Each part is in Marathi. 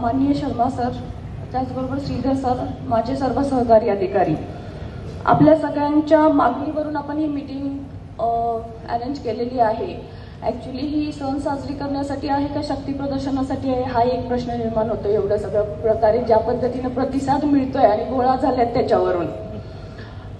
माननीय शर्मा सर त्याचबरोबर श्रीधर सर माझे सर्व सहकारी अधिकारी. आपल्या सगळ्यांच्या मागणीवरून आपण ही मीटिंग अरेंज केलेली आहे. ॲक्च्युली ही सण साजरी करण्यासाठी आहे का शक्ती प्रदर्शनासाठी आहे? हा एक प्रश्न निर्माण होतो एवढ्या सगळ्या प्रकारे ज्या पद्धतीनं प्रतिसाद मिळतोय आणि गोळा झाल्यात त्याच्यावरून.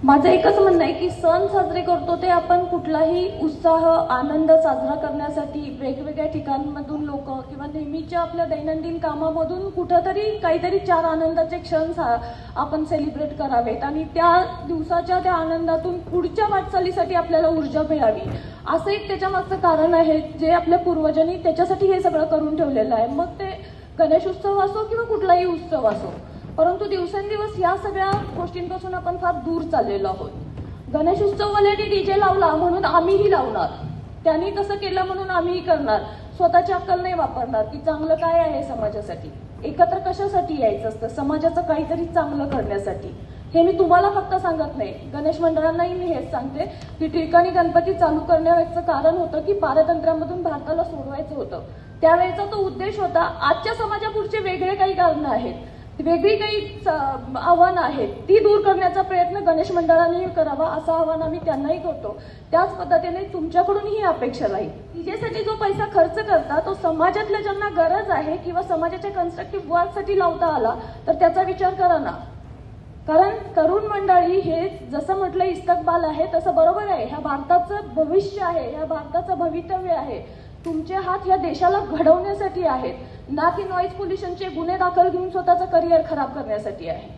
माझं एकच म्हणणं आहे की सण साजरे करतो ते आपण कुठलाही उत्साह आनंद साजरा करण्यासाठी वेगवेगळ्या ठिकाणमधून लोक किंवा नेहमीच्या आपल्या दैनंदिन कामामधून कुठंतरी काहीतरी चार आनंदाचे क्षण सा- आपण सेलिब्रेट करावेत. आणि त्या दिवसाच्या त्या आनंदातून पुढच्या वाटचालीसाठी आपल्याला ऊर्जा मिळावी. असं एक त्याच्यामागचं कारण आहे. जे आपल्या पूर्वजांनी त्याच्यासाठी हे सगळं करून ठेवलेलं आहे. मग ते गणेश उत्सव असो किंवा कुठलाही उत्सव असो परंतु दिवसेंदिवस या सगळ्या गोष्टींपासून आपण फार दूर चाललेलो आहोत. गणेश उत्सववाल्यांनी डीजे लावला म्हणून आम्हीही लावणार. त्यांनी तसं केलं म्हणून आम्हीही करणार. स्वतःची अक्कल नाही वापरणार की चांगलं काय आहे समाजासाठी? एकत्र कशासाठी यायचं असतं? समाजाचं काहीतरी चांगलं करण्यासाठी. हे मी तुम्हाला फक्त सांगत नाही. गणेश मंडळांनाही मी हेच सांगते. की ठिकाणी गणपती चालू करण्याचं कारण होतं की पारतंत्र्यामधून भारताला सोडवायचं होतं. त्यावेळेचा तो उद्देश होता. आजच्या समाजापुढचे वेगळे काही कारणं आहेत. वेगळी काही स- आव्हानं आहेत ती दूर करण्याचा प्रयत्न गणेश मंडळानेही करावा असं आव्हान आम्ही त्यांनाही करतो. त्याच पद्धतीने तुमच्याकडूनही ही अपेक्षा राहील. डीजेसाठी जो पैसा खर्च करता तो समाजातल्या ज्यांना गरज आहे किंवा समाजाच्या कन्स्ट्रक्टिव्ह वर्कसाठी लावता आला तर त्याचा विचार करा ना. कारण तरुण मंडळी हे जसं म्हटलं इस्तकबाल आहे तसं बरोबर आहे. ह्या भारताचं भविष्य आहे ह्या भारताचं भवितव्य आहे. तुमचे हात ह्या देशाला घडवण्यासाठी आहेत. ना की नॉईज पोल्युशनचे गुन्हे दाखल घेऊन स्वतःचं करिअर खराब करण्यासाठी आहे.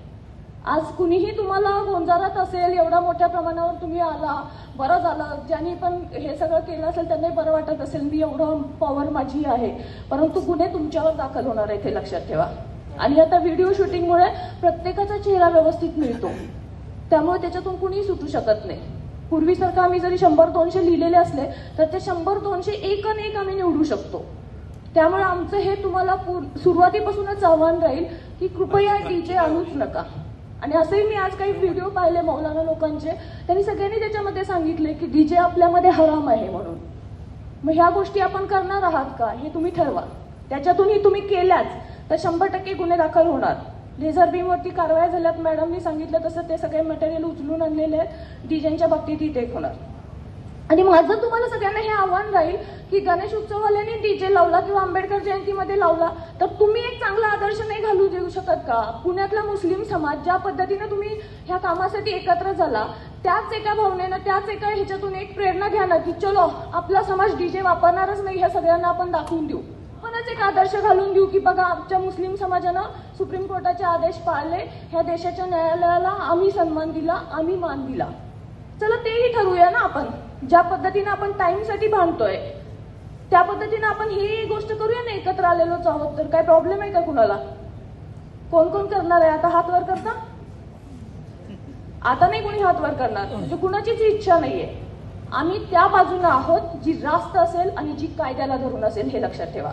आज कुणीही तुम्हाला गोंजारात असेल एवढ्या मोठ्या प्रमाणावर तुम्ही आला बरं झालं ज्यांनी पण हे सगळं केलं असेल त्यांनाही बरं वाटत असेल मी एवढं पॉवर माझी आहे. परंतु गुन्हे तुमच्यावर दाखल होणार आहे ते लक्षात ठेवा. आणि आता व्हिडिओ शूटिंगमुळे प्रत्येकाचा चेहरा व्यवस्थित मिळतो. त्यामुळे त्याच्यातून कुणीही सुटू शकत नाही. पूर्वीसारखं आम्ही जरी शंभर दोनशे लिहिलेले असले तर ते शंभर दोनशे एक आणि एक आम्ही निवडू शकतो. त्यामुळे आमचं हे तुम्हाला पूर- सुरुवातीपासूनच आव्हान राहील की कृपया डीजे आणूच नका. आणि असंही मी आज काही व्हिडिओ पाहिले मौलाना लोकांचे. त्यांनी सगळ्यांनी त्याच्यामध्ये सांगितले की डीजे आपल्यामध्ये हराम आहे म्हणून. मग ह्या गोष्टी आपण करणार आहात का? हे तुम्ही ठरवा. त्याच्यातूनही तुम्ही केल्याच तर शंभर टक्के गुन्हे दाखल होणार. लेझर बीमवरती कारवाया झाल्यात मॅडमनी सांगितलं तसं ते सगळे मटेरियल उचलून आणलेले आहेत. डीजेंच्या बाबतीतही ते होणार आणि माझं तुम्हाला सगळ्यांना हे आव्हान राहील की गणेश उत्सववाल्यांनी डीजे लावला किंवा आंबेडकर जयंतीमध्ये लावला तर तुम्ही एक चांगला आदर्श नाही घालू देऊ शकत का? पुण्यातला मुस्लिम समाज ज्या पद्धतीनं तुम्ही ह्या कामासाठी एकत्र झाला त्याच एका भावनेनं त्याच एका ह्याच्यातून एक प्रेरणा घ्या ना की चलो आपला समाज डीजे वापरणारच नाही ह्या सगळ्यांना आपण दाखवून देऊ. आपणच एक आदर्श घालून देऊ की बघा आमच्या मुस्लिम समाजानं सुप्रीम कोर्टाचे आदेश पाळले ह्या देशाच्या न्यायालयाला आम्ही सन्मान दिला आम्ही मान दिला. चला तेही ठरवूया ना आपण. ज्या पद्धतीने आपण टाइमसाठी भांडतोय त्या पद्धतीने आपण ही गोष्ट करूया ना एकत्र आलेलोच आहोत. तर काय प्रॉब्लेम आहे का कुणाला? कोण कोण करणार आहे? आता हात वर करता? आता नाही कोणी हात वर करणार. म्हणजे कुणाचीच इच्छा नाहीये. आम्ही त्या बाजूने आहोत जी रास्त असेल आणि जी कायद्याला धरून असेल हे लक्षात ठेवा.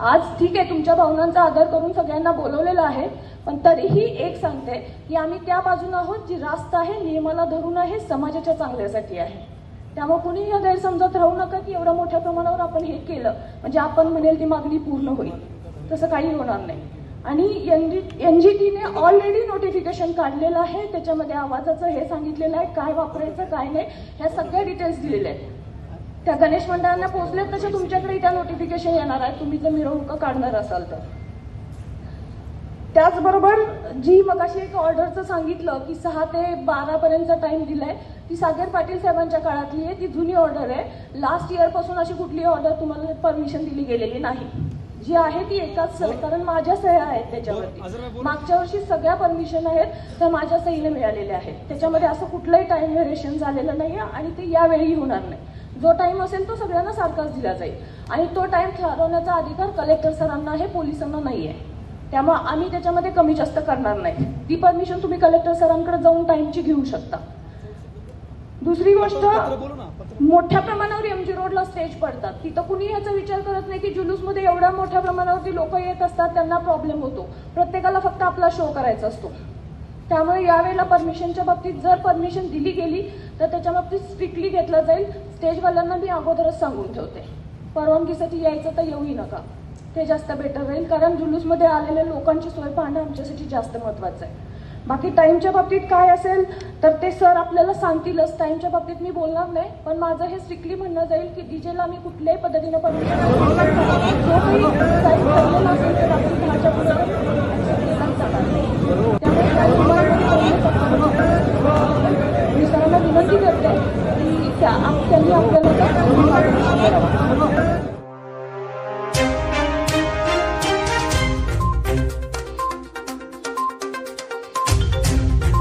आज ठीक आहे तुमच्या भावनांचा आदर करून सगळ्यांना बोलवलेलं आहे पण तरीही एक सांगते की आम्ही त्या बाजूनं आहोत जी रास्त आहे नियमाला धरून आहे समाजाच्या चांगल्यासाठी आहे. त्यामुळे कुणी या राहू नका की एवढ्या मोठ्या प्रमाणावर आपण हे केलं म्हणजे आपण म्हणेल ती मागणी पूर्ण होईल. तसं काही होणार नाही. आणि एन जी टीने ऑलरेडी नोटिफिकेशन काढलेलं आहे त्याच्यामध्ये आवाजाचं हे सांगितलेलं आहे काय वापरायचं काय नाही ह्या सगळ्या डिटेल्स दिलेल्या आहेत. त्या गणेश मंडळांना पोहोचल्यात तशा तुमच्याकडे त्या नोटिफिकेशन येणार आहे तुम्ही जर मिरवणुका काढणार असाल तर. त्याचबरोबर जी मगाशी एक ऑर्डरचं सांगितलं की सहा ते बारा पर्यंतचा टाइम दिलाय ती सागर पाटील साहेबांच्या काळातली आहे. ती जुनी ऑर्डर आहे. लास्ट इयरपासून अशी कुठली ऑर्डर तुम्हाला परमिशन दिली गेलेली नाही. जी आहे ती एकाच सही कारण माझ्या सह्या आहेत त्याच्यावरती. मागच्या वर्षी सगळ्या परमिशन आहेत त्या माझ्या सहीने मिळालेल्या आहेत. त्याच्यामध्ये असं कुठलंही टाइम व्हेरिएशन झालेलं नाही आणि ते यावेळी होणार नाही. जो टाइम असेल तो सगळ्यांना सारखाच दिला जाईल. आणि तो टाइम ठरवण्याचा अधिकार कलेक्टर सरांना आहे पोलिसांना नाही आहे. त्यामुळे आम्ही त्याच्यामध्ये कमी जास्त करणार नाही. ती परमिशन तुम्ही कलेक्टर सरांकडे जाऊन टाइमची घेऊ शकता. दुसरी गोष्ट मोठ्या प्रमाणावर एमजी रोडला स्टेज पडतात. तिथं कुणी याचा विचार करत नाही की जुलूसमध्ये एवढ्या मोठ्या प्रमाणावरती लोक येत असतात त्यांना प्रॉब्लेम होतो. प्रत्येकाला फक्त आपला शो करायचा असतो. त्यामुळे यावेळेला परमिशनच्या बाबतीत जर परमिशन दिली गेली तर त्याच्या बाबतीत स्ट्रिक्टली घेतलं जाईल. स्टेजवाल्यांना मी अगोदरच सांगून ठेवते. परवानगीसाठी यायचं तर येऊही नका. ते जास्त बेटर राहील कारण जुलूसमध्ये आलेल्या लोकांची सोय पाहणं आमच्यासाठी जास्त महत्त्वाचं आहे. बाकी टाईमच्या बाबतीत काय असेल तर ते सर आपल्याला सांगतीलच. टाईमच्या बाबतीत मी बोलणार नाही पण माझं हे स्ट्रिक्टली म्हणणं जाईल की डीजेला आम्ही कुठल्याही पद्धतीनं permission siya ang kanyang dalaga.